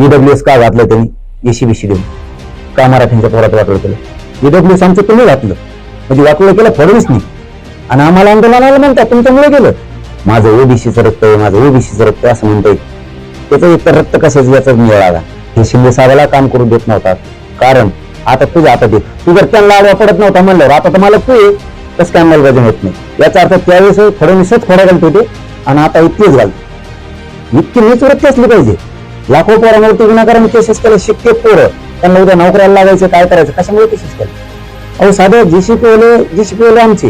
EWS का घातलं त्यांनी एशी बीसी देऊन. का मराठ्यांच्या पोरात वाटलं केलं? ईडब्ल्यूएस आमचं तुम्ही घातलं. म्हणजे वाटलं केलं फडणवीसनी. आणि आम्हाला आंदोलनाला म्हणतात तुमच्यामुळे गेलं. माझं ओबीसीचं रक्त आहे माझं ओबीसीचं रक्त आहे असं म्हणतंय. त्याचं एकतर रक्त कशाच याचा मिळाला हे शिंदे साहेबाला काम करून देत नव्हता कारण आता तुझ्या आता दे. तू जर त्यांना आडवा पडत नव्हता म्हणल्यावर आता तर मला तू आहे कसं काय अंमलबजावणी होत नाही? याचा अर्थ त्यावेळेस फडणवीसच खोडा घालत होते आणि आता इतकेच घालतो. इतकी नीच वृत्ती असली पाहिजे. लाखो पोरांवरती विनाकारण केसेस केले शिक्के पोरं. त्यांना उद्या नोकऱ्याला लागायचं काय करायचं? कशामुळे केसेस केले अहो साधे जीसीपी ओले जीसीपी ओले आमचे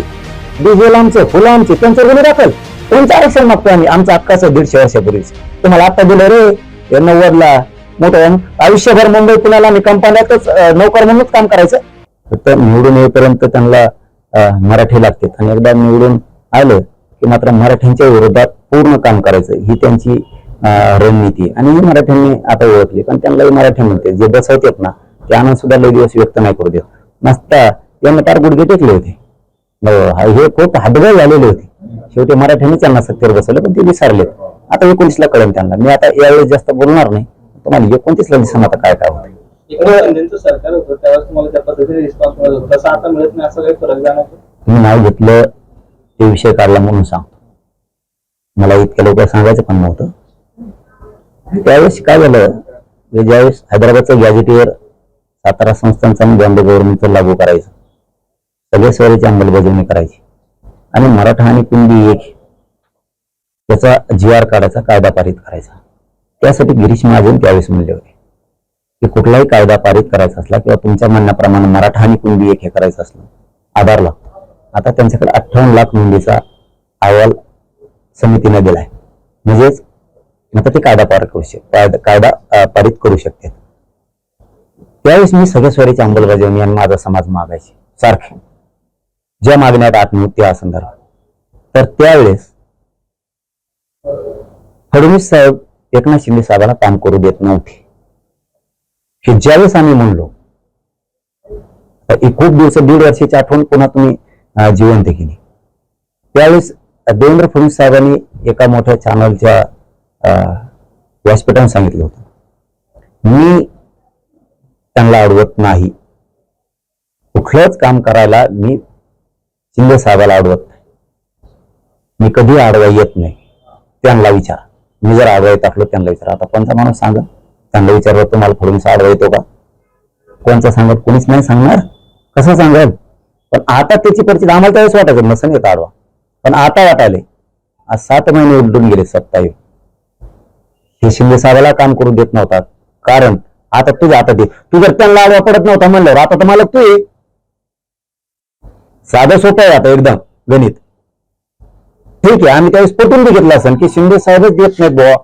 डिझेल आमचे फुलं आमचे त्यांचं गुन्हे दाखल. त्यांचं आरक्षण मागतो आम्ही. आमचं हक्काचं दीडशे वर्षापूर्वीच. तुम्हाला आता दिलं रे नव्वदला. मोठं आयुष्यभर मुंबई पुण्याला आम्ही कंपन्यातच नोकर म्हणूनच काम करायचं. फक्त निवडून येईपर्यंत त्यांना मराठी लागते. आणि एकदा निवडून आलं की मात्र मराठ्यांच्या विरोधात पूर्ण काम करायचं. ही त्यांची रणनीती. आणि ही मराठ्यांनी आता ओळखली. पण त्यांनाही मराठी म्हणते. जे बसवतात ना ते आनंद सुद्धा लई दिवस व्यक्त नाही करू देत. नसता यांना फार गुडघे टेकले होते. अं, हे खूप हातगाय झालेले होते. शेवटी मराठ्यांनी त्यांना सत्तेवर बसवलं पण ते विसरले आता एकोणीसला कळेल त्यांना. मी आता यावेळेस जास्त बोलणार नाही. तुम्हाला एकोणतीसला दिसून आता काय काय होतं मी नाव घेतलं ते विषय काढला म्हणून सांगतो. मला इतक्या लवकर सांगायचं पण नव्हतं. त्यावेळेस काय झालं की ज्यावेळेस हैदराबादचं गॅजेटीवर सातारा संस्थांचं बॉम्बे गव्हर्नमेंटचं लागू करायचं सगळ्या स्वराची अंमलबजावणी करायची आणि मराठा आणि कुंडी एक त्याचा जी आर काढायचा कायदा पारित करायचा. त्यासाठी गिरीश महाजन त्यावेळेस म्हणले होते की कुठलाही कायदा पारित करायचा असला किंवा तुमच्या म्हणण्याप्रमाणे मराठा आणि कुणबी एक हे करायचं असलं आधार लागतो. आता त्यांच्याकडे अठ्ठावन्न लाख नोंदीचा अहवाल समितीने दिलाय. म्हणजेच आता ते कायदा पार करू शक कायदा कायदा पारित करू शकते. त्यावेळेस मी सगळ्या अंमलबजावणी आणि माझा समाज मागायचे. सारखे. ज्या मागण्यात आत्महत्या संदर्भात. तर त्यावेळेस फडणवीस साहेब एकनाथ शिंदे साहेबांना काम करू देत नव्हते. की ज्यावेळेस आम्ही म्हणलो तर खूप दिवस दीड वर्षाची आठवण पुन्हा तुम्ही जिवंत केली. त्यावेळेस देवेंद्र फडणवीस साहेबांनी एका मोठ्या चॅनलच्या व्यासपीठाने सांगितलं होतं. मी त्यांना अडवत नाही. कुठलंच काम करायला मी शिंदे साहेबाला अडवत नाही. मी कधी आडवा येत नाही. त्यांना विचारा. मी जर आडवा येत असलो त्यांना विचारा. आता कोणता माणूस सांगा? त्यांना विचारलं तुम्हाला फडणवीस आडवा येतो का? कोणचा सांगत? कोणीच नाही सांगणार. कसं सांगाल? पण आता त्याची परिचित आम्हाला त्यावेळेस वाटायचं नसन येत आडवा. पण आता वाटायले. आज सात महिने उलटून गेले सत्ता येऊन. हे शिंदे साहेबाला काम करू देत नव्हता कारण आता तुझं आता दे. तू जर त्यांना आडवा पडत नव्हता म्हणल्यावर आता तर मला तू ये साधं सोपं आहे आता एकदम गणित. ठीक आहे आम्ही त्यावेळेस पटून बघितलं असेल की शिंदे साहेबच देत नाहीत बुवा.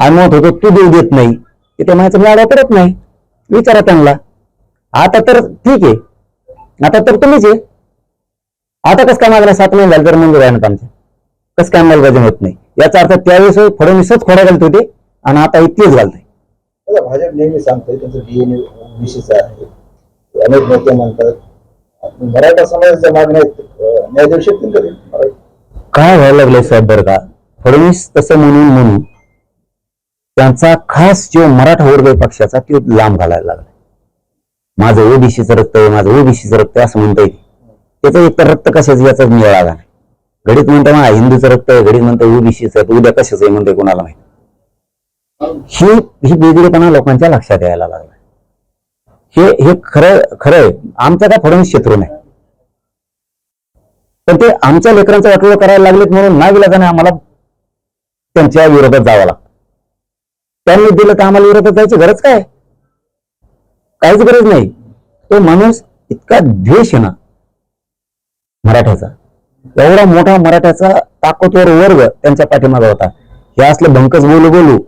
आम्ही म्हणत होतो तू देऊ देत नाही. ते म्हणायचं मी आडवा पडत नाही. विचारा त्यांना. आता तर ठीक आहे. आता तर तुम्हीच आहे. आता कसं काय मागण्या सात महिने झाले तर मंजूर आहे ना आमच्या? कसं काय अंमलबजावणी होत नाही? याचा अर्थ त्यावेळेस फडणवीसच खोडा घालत होते आणि आता इतकेच घालते भाजप नेहमी सांगतोय त्यांचं डीएनए विशेष आहे. अनेक नेते म्हणतात. मराठा समाजाच्या मागण्या न्याय देऊ शकतील काय व्हायला लागलंय साहेब बरं का? फडणवीस तसं म्हणून म्हणून त्यांचा खास जो मराठा वर्ग पक्षाचा तो लांब घालायला लागला माझं ओबीसीचं रक्त आहे माझं ओबीसीचं रक्त असं म्हणता येते त्याचं एक तर रक्त कशाचं याचाच मिळाला नाही घडीत म्हणतं मला हिंदूचं रक्त आहे घडीत म्हणतं ओबीसीचं आहे उद्या कशाचं आहे म्हणते कोणाला माहिती? ही ही वेगळेपणा लोकांच्या लक्षात यायला लागला हे हे खरं खरं आहे. आमचा काय फडणवीस शत्रू नाही. पण ते आमच्या लेकरांचं वाटोळं करायला लागलेत म्हणून ना गेला त्याने आम्हाला त्यांच्या विरोधात जावं लागतं. त्यांनी दिलं तर आम्हाला विरोधात जायची गरज काय? काहीच गरज नाही. तो माणूस इतका द्वेष आहे ना मराठ्याचा. एवढा मोठा मराठ्याचा ताकदवर वर्ग त्यांच्या पाठीमागा होता. हे असलं भंकस बोलू बोलू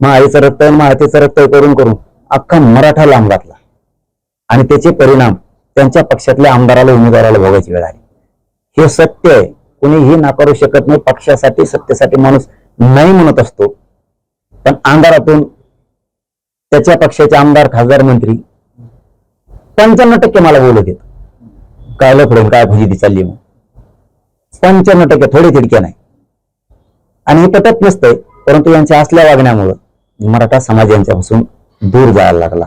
महाआईचं रक्त आहे महातेचं रक्त करून करून अख्खा मराठा लांब घातला. आणि त्याचे परिणाम त्यांच्या पक्षातल्या आमदाराला उमेदवाराला भोगायची वेळ आली. हे सत्य आहे. कुणीही नाकारू शकत नाही. पक्षासाठी सत्तेसाठी माणूस नाही म्हणत असतो. पण आमदारातून त्याच्या पक्षाचे आमदार खासदार मंत्री पंच्याण्णव टक्के मला बोलत येत काय पुढे काय फजिती चालली मग? पंच्याण्णव टक्के थोडे तिडके नाही आणि हे पटत नसतंय परंतु यांच्या असल्या वागण्यामुळं मराठा समाज यांच्यापासून दूर जायला लागला.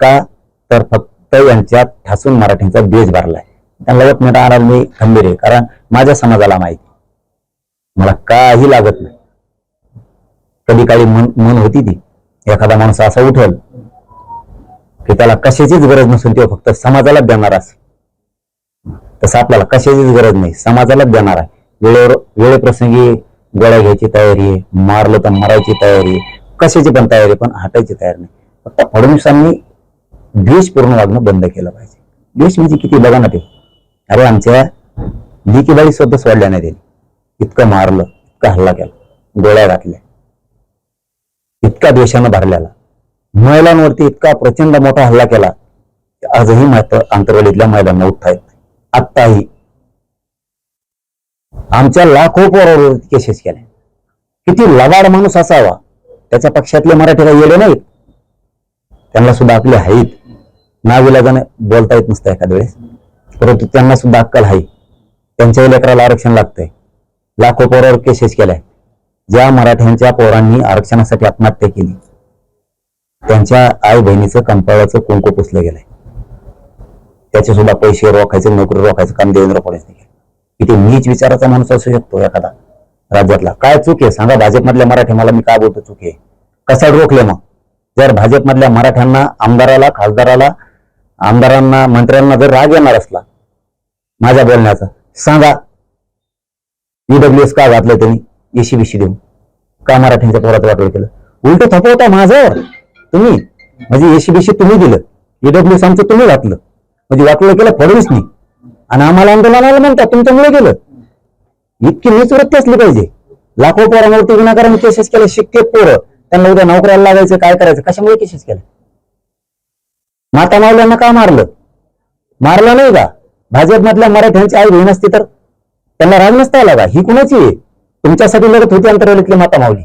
का? तर फक्त यांच्यात ठासून मराठ्यांचा बेज भरलाय. त्यांना एकमेकांना मी खंबीर आहे कारण माझ्या समाजाला माहिती मला काही लागत नाही. कधी काळी मन मन होती ती. एखादा माणूस असा उठल की त्याला कशाचीच गरज नसून तो फक्त समाजालाच देणार असेल. तसं आपल्याला कशाचीच गरज नाही. समाजालाच देणार आहे. वेळेवर वेळेप्रसंगी गोळ्या घ्यायची तयारी आहे मारलं तर मरायची तयारी आहे. कशाची पण तयारी पण हटायची तयारी नाही. फक्त फडणवीसांनी द्वेषपूर्ण वागणं बंद केलं पाहिजे. द्वेष म्हणजे किती? बघा ना ते. अरे आमच्या लिकीबाई सुद्धा सोडल्या नाही त्यांनी. इतकं मारलं इतका हल्ला केला गोळ्या घातल्या. इतका द्वेषानं भरलेला. महिलांवरती इतका प्रचंड मोठा हल्ला केला. आजही मात्र आंतरवाडीतल्या महिलांना उठता येत आत्ताही. आमच्या लाखो पोरावर केसेस केल्या किती लबाड माणूस असावा. त्याच्या पक्षातले काही येले नाहीत. त्यांना सुद्धा आपले आहेत नाविलाजाने बोलता येत नसतं एखाद्या वेळेस. परंतु त्यांना सुद्धा अक्कल आहे त्यांच्याही लेकराला आरक्षण लागतंय. लाखो पोरावर केसेस केल्या. ज्या मराठ्यांच्या पोरांनी आरक्षणासाठी आत्महत्या केली. त्यांच्या आई बहिणीचं कंपाळाचं कुंकू पुसलं गेलंय. त्याचे सुद्धा पैसे रोखायचे नोकरी रोखायचं काम देवेंद्र फडणवीसने केलं. किती नीच विचाराचा माणूस असू शकतो एखादा राज्यातला. काय चूक आहे? सांगा भाजपमधल्या मराठी मला मी काय बोलतो चूक आहे? कसा रोखले मग? जर भाजपमधल्या मराठ्यांना आमदाराला खासदाराला आमदारांना मंत्र्यांना जर राग येणार असला माझ्या बोलण्याचा सांगा ईडब्ल्यूएस का घातलं त्यांनी? एसी बीसी देऊन. का मराठ्यांच्या पोरात वाटोळ केलं? उलट थपवता माझं तुम्ही? म्हणजे एशी बीसी तुम्ही दिलं. ईडब्ल्यूएस आमचं तुम्ही घातलं. म्हणजे वाटलं केलं फडणवीसनी आणि आम्हाला आंदोलनाला म्हणता तुमच्यामुळे गेलं इतकी नीच वृत्ती असली पाहिजे. लाखो पोरांवरती गुन्हागारांनी केसेस केले शिक्के पोरं. त्यांना उद्या नोकऱ्याला लागायचं काय करायचं कशामुळे केसेस केले? माता मावल्यांना का मारलं? मारलं नाही का? भाजपमधल्या मराठ्यांची आई बहीण असती तर? त्यांना राग नसता आला का? ही कुणाची आहे? तुमच्यासाठी लढत होती अंतरावलीतली माता माऊली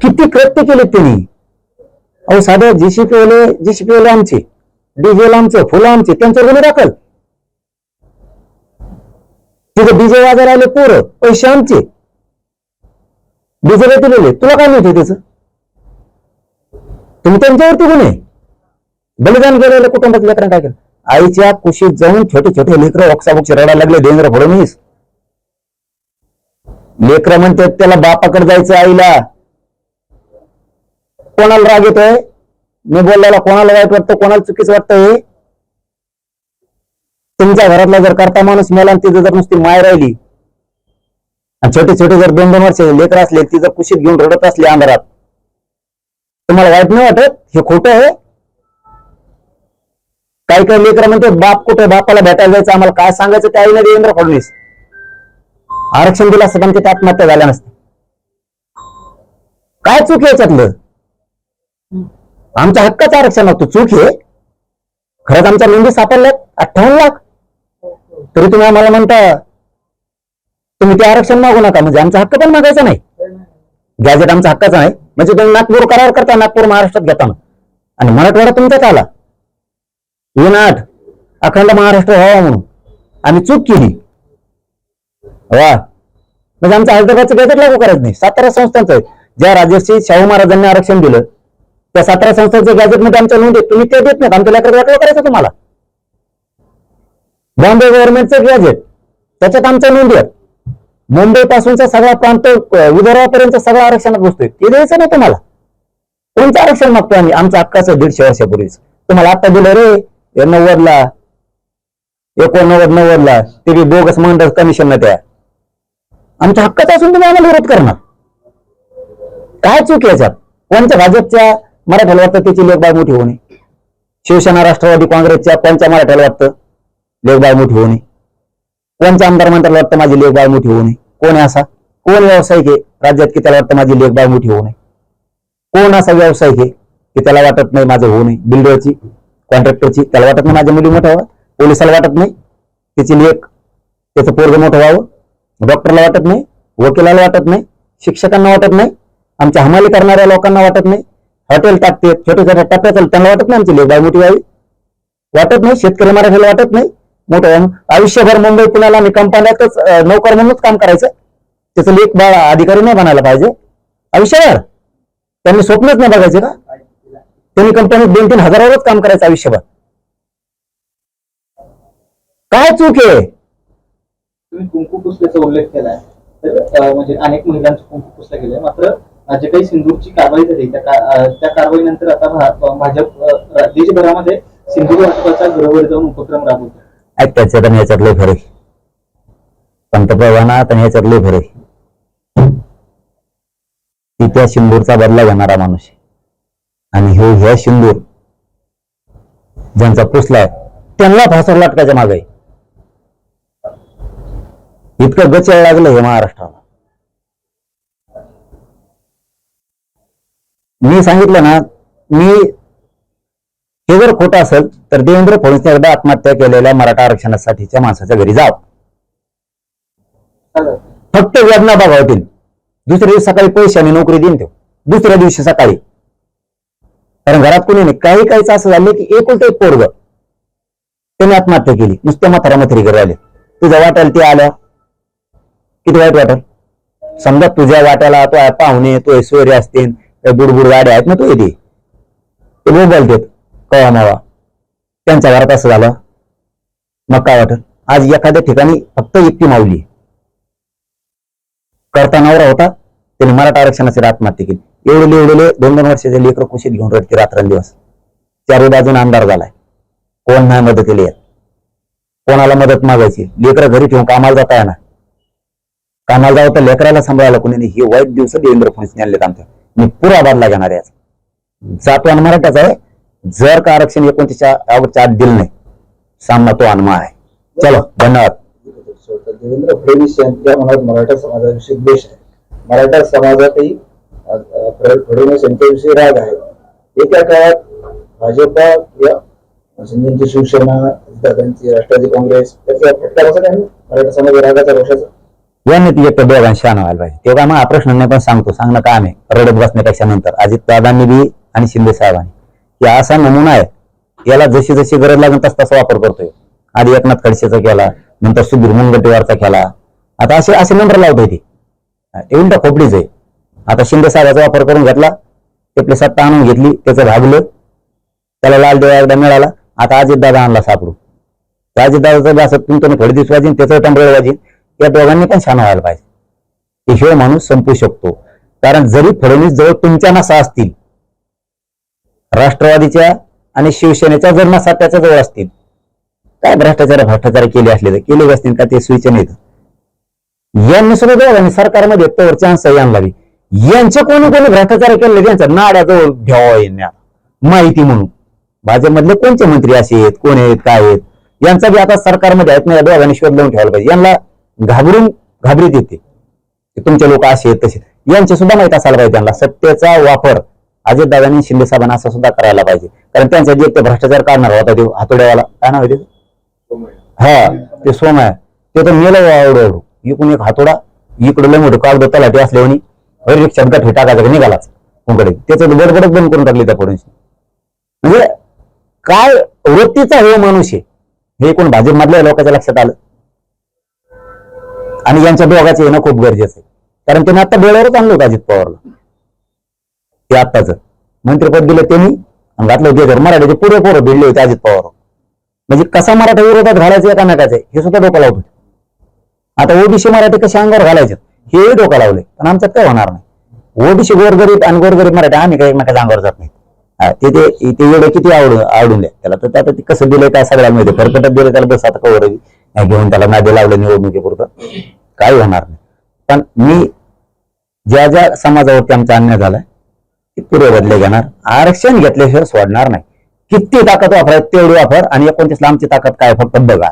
किती कृत्य केलेत त्यांनी? अहो साधं जीसीपी वाले जीसीपी वाले आमचे. डीजेल आमचं फुलं आमचे त्यांच्यावर गुन्हे दाखल. तिथे डीजे वाजायला आले पोरं पैसे आमचे. डीजेला दिलेले तुला काय माहिती त्याचं? तुम्ही त्यांच्यावरती गुन्हे. बलिदान गेलेलं कुटुंबात लेकरांना काय केलं? आईच्या कुशीत जाऊन छोटे छोटे लेकरं वक्साबोक्ष रडायला लागले देवेंद्र फडणवीस. लेकरं म्हणतात त्याला बापाकडे जायचं आईला. कोणाला राग येतोय? मी बोललेला कोणाला वाईट वाटतं कोणाला चुकीचं हे? तुमच्या घरातला जर करता माणूस मेला आणि तिथं जर नुसती माय राहिली आणि छोटे छोटे जर दोन दोन वर्ष लेकर असले ती जर कुशीत घेऊन रडत असली अंधारात तुम्हाला वाईट नाही वाटत? हे खोटं आहे? काही काही लेकर म्हणते बाप कुठे बापाला भेटायला जायचं आम्हाला काय सांगायचं त्या आईने देवेंद्र फडणवीस. आरक्षण दिलं असतं पण ते आत्महत्या झाल्या नसत्या. काय चूक आहे याच्यातलं? आमच्या हक्काचं आरक्षण होतं. चूक हे. खरंच आमच्या नोंदी सापडल्यात अठ्ठावन्न लाख. तरी तुम्ही आम्हाला म्हणता तुम्ही ते आरक्षण मागू नका. म्हणजे आमचा हक्क पण मागायचा नाही. गॅजेट आमचा हक्काचा आहे. म्हणजे तुम्ही नागपूर करार करता नागपूर महाराष्ट्रात घेताना. आणि मराठवाडा तुमच्यात आला. येण आठ. अखंड महाराष्ट्र व्हावा म्हणून. आम्ही चूक केली. वा. म्हणजे आमच्या हैदराबादचं गॅजेट लागू करायचं नाही. सातारा संस्थांचं आहे. ज्या राजर्षी शाहू महाराजांनी आरक्षण दिलं त्या सातारा संस्थांचं गॅजेटमध्ये आमच्या नोंद आहे तुम्ही ते देत नाहीत. आमच्या लेकर वाटलं करायचं तुम्हाला. बॉम्बे गव्हर्नमेंटचं गॅजेट त्याच्यात आमच्या नोंदी आहेत. मुंबई पासूनचा सगळा प्रांत विदर्भापर्यंत सगळं आरक्षणात बसतोय. ते द्यायचं नाही तुम्हाला. कोणतं आरक्षण मागतो आम्ही? आमचं हक्काचं दीडशे वर्षापूर्वीच. तुम्हाला आता दिलं रे. नव्वदला एकोणनव्वद नव्वदला. ते बी बोगस मंडळ कमिशन न त्या. आमच्या हक्काचा असून तुम्ही आम्हाला विरोध करणार. काय चूक याच्यात? कोणत्या भाजपच्या मराठ्याला वाटतं त्याची लेखबाय मोठी होणे शिवसेना राष्ट्रवादी काँग्रेसच्या कोणत्या मराठ्याला वाटतं लेखबाय मोठी होणे कोणच्या आमदार मंत्र्याला वाटतं माझी लेखबाय मोठी होऊ नये कोण असा? कोण व्यावसायिक आहे राज्यात की त्याला वाटतं माझी लेखबाय मोठी होऊ नये कोण असा व्यावसायिक आहे की त्याला वाटत नाही माझं होऊ नये बिल्डरची कॉन्ट्रॅक्टरची त्याला वाटत नाही माझ्या मुली मोठ्या व्हावं? पोलिसाला वाटत नाही? त्याची लेख त्याचं पोरग मोठं व्हावं? डॉक्टरला वाटत नाही? वकिलाला वाटत नाही? शिक्षकांना वाटत नाही? आमच्या हमाली करणाऱ्या लोकांना वाटत नाही? हॉटेल टाकते छोटे छोट्या टप्प्यात त्यांना वाटत नाही आमची लेखबाळ मोठी व्हावी वाटत नाही शेतकरी मराठीला वाटत नाही. मोठं आयुष्यभर मुंबई पुण्याला आणि कंपन्यातच नोकर म्हणूनच काम करायचं. त्याचं लेख बाळ अधिकारी नाही बनायला पाहिजे. आयुष्यभर. त्यांनी स्वप्नच नाही बघायचे का? त्यांनी कंपनीत दोन तीन हजारावरच काम करायचं आयुष्यभर. काय चूक आहे? तुम्ही कुंकू पुस्तकाचा उल्लेख केलाय. तर म्हणजे अनेक महिलांचं कुंकू पुस्तक केलंय मात्र जे काही सिंदूरची कारवाई झाली त्या का- अं, त्या कारवाईनंतर आता भाजप देशभरामध्ये सिंधू वाटपाचा घरोघर जाऊन उपक्रम राबवतो. ऐक त्यांनी याच्यातले याच्यात लय त्यांनी याच्यातले खरे याच्यात लय ती त्या सिंदूरचा बदला घेणारा माणूस आणि हे ह्या सिंदूर ज्यांचा पुसलाय त्यांना फासर लाटकाच्या मागे इतकं इतकं गचळ लागलं हे महाराष्ट्राला. मी सांगितलं ना मी हे जर खोटं असेल तर देवेंद्र फडणवीस एकदा आत्महत्या केलेल्या मराठा आरक्षणासाठीच्या माणसाच्या घरी जाव. फक्त वेदना बघावतील. दुसऱ्या दिवशी सकाळी पैशाने नोकरी देईन तो. दुसऱ्या दिवशी सकाळी. कारण घरात कोणी नाही. काही काहीच असं झालं की एकुलत एक पोरग. त्याने आत्महत्या केली. नुसत्या म्हातारा म्हातारी घरी आले. तुझ्या वाट्याला ते आल्या किती वाईट वाटेल? समजा तुझ्या वाट्याला तो पाहुणे तो सोयरे असतील. त्या बुडबुड गाड्या आहेत ना तो येते ते मोबाईल कवा मावा त्यांच्या घरात असं झालं. मग काय वाटत? आज एखाद्या ठिकाणी फक्त एकटी मावली करता नवरा होता त्याने मराठा आरक्षणाची आत्महत्या केली. एवढे एवढे दोन दोन वर्षाचे लेकर कुशीत घेऊन रडते रात्रंदिवस. चारही बाजून आमदार झालाय. कोण नाही मदतीला येत. कोणाला मदत मागायची? लेकरं घरी ठेवून कामाला जाता येणार. कामाला जावं तर लेकराला सांभाळायला कोणी नाही. हे वाईट दिवस देवेंद्र फडणवीस आणलेत आमच्या आणि पुरा बदला घेणार आहे याचा. जातो आणि मराठाचा आहे. जर का आरक्षण एकोणतीसच्या अगोदरच्या आत दिलं नाही सामना तो अनमा आहे. चलो धन्यवाद. देवेंद्र फडणवीस यांच्या मनात मराठा समाजाविषयी द्वेष आहे. मराठा समाजातही फडणवीस यांच्याविषयी राग आहे. येत्या काळात भाजपा या शिंदेची शिवसेना दादांची राष्ट्रवादी काँग्रेस त्याचा फटका बसत आहे मराठा समाज रागाचा रोषाचा. यांनी ती एक दोघांशी शान व्हायला पाहिजे. तेव्हा मग हा प्रश्न नाही पण सांगतो. सांगणं काम आहे? रडत बसण्यापेक्षा नंतर. अजित दादांनी बी आणि शिंदे साहेबांनी. की असा नमुना आहे. याला जशी जशी गरज लागेल तस तसा वापर करतोय. आधी एकनाथ खडसेचा केला नंतर सुधीर मुनगंटीवारचा केला. आता असे असे नंबर लावतोय ती. ते उलटा खोपडीच. आहे आता शिंदे साहेबाचा वापर करून घेतला. ते आपली सत्ता आणून घेतली. त्याचं भागलं. त्याला लाल देवा एकदा मिळाला. आता अजितदादा आणला सापडू त्या अजितदादाचं असं तुमचं फडदीस वाजीन त्याचं टंबळ वाजीन या दोघांनी पण छान व्हायला पाहिजे. की माणूस संपू शकतो. कारण जरी फडणवीस जवळ तुमच्या नसा असतील राष्ट्रवादीच्या आणि शिवसेनेच्या जर नसा त्याच्याजवळ असतील काय भ्रष्टाचार भ्रष्टाचार केले असले तर केले असतील का ते स्विच नाहीत यांनी सुद्धा दोघांनी सरकारमध्ये तर चान्स आणला बी. यांचे कोणी कोणी भ्रष्टाचार केले त्यांच्या नाड्याजवळ घ्यावा यांना माहिती म्हणून. भाजपमधले कोणते मंत्री असे आहेत? कोण आहेत? काय आहेत? यांचा बी आता सरकारमध्ये आहेत ना या दोघांनी शोध लावून ठेवायला पाहिजे. यांना घाबरून घाबरीत येते. तुमचे लोक असे आहेत तसे यांचे सुद्धा माहीत असायला पाहिजे त्यांना. सत्तेचा वापर अजितदादांनी शिंदे साहेबांना असं सुद्धा करायला पाहिजे. कारण त्यांचा जे ते भ्रष्टाचार काढणार होता ते हातोड्यावाला काय नाव आहे हा ते सोम आहे ते तर मेलं आवडू आवडू इकडून एक हातोडा इकडे लय मोठं कागद तलाठी असल्याने रिक्षात गठे टाकायचं का निघालाच? कोणकडे? त्याचं गडबडच बंद करून टाकली त्या पोरांशी म्हणजे काय वृत्तीचा हे माणूस आहे. हे कोण भाजपमधल्या लोकांच्या लक्षात आलं? आणि यांच्या दोघांचं येणं खूप गरजेचं आहे. कारण त्यांनी आता डोळ्यावरच आणलं होतं अजित पवारला. ते आत्ताच. मंत्रिपद दिलं त्यांनी आणि घातलं होते मराठीचे पुरे पोरं भिडले होते अजित पवार म्हणजे कसा मराठा विरोधात घालायचं एकामेकाचे हे सुद्धा डोकं लावतो आता ओबीसी मराठी कशा अंगावर घालायचं हे डोकं लावले. पण आमच्यात काय होणार नाही. ओबीसी गोरगरीब आणि गोरगरीब मराठी आम्ही काही एकमेकाच्या अंगावर जात नाही. हा, ते ते एवढं किती आवडून आवडून द्या त्याला तर आता ते कसं दिलंय काय सगळ्यांमध्ये. माहिती दिलं त्याला बस आता कवर घेऊन त्याला नादे लावलं निवडणुकीपुरतं. काही होणार नाही. पण मी ज्या ज्या समाजावरती आमचा अन्याय झालाय ते पुरे बदले घेणार? आरक्षण घेतल्याशिवाय सोडणार नाही. किती ताकद वापराय तेवढी वापर आणि एकोणतीसला आमची ताकद काय फक्त बघा.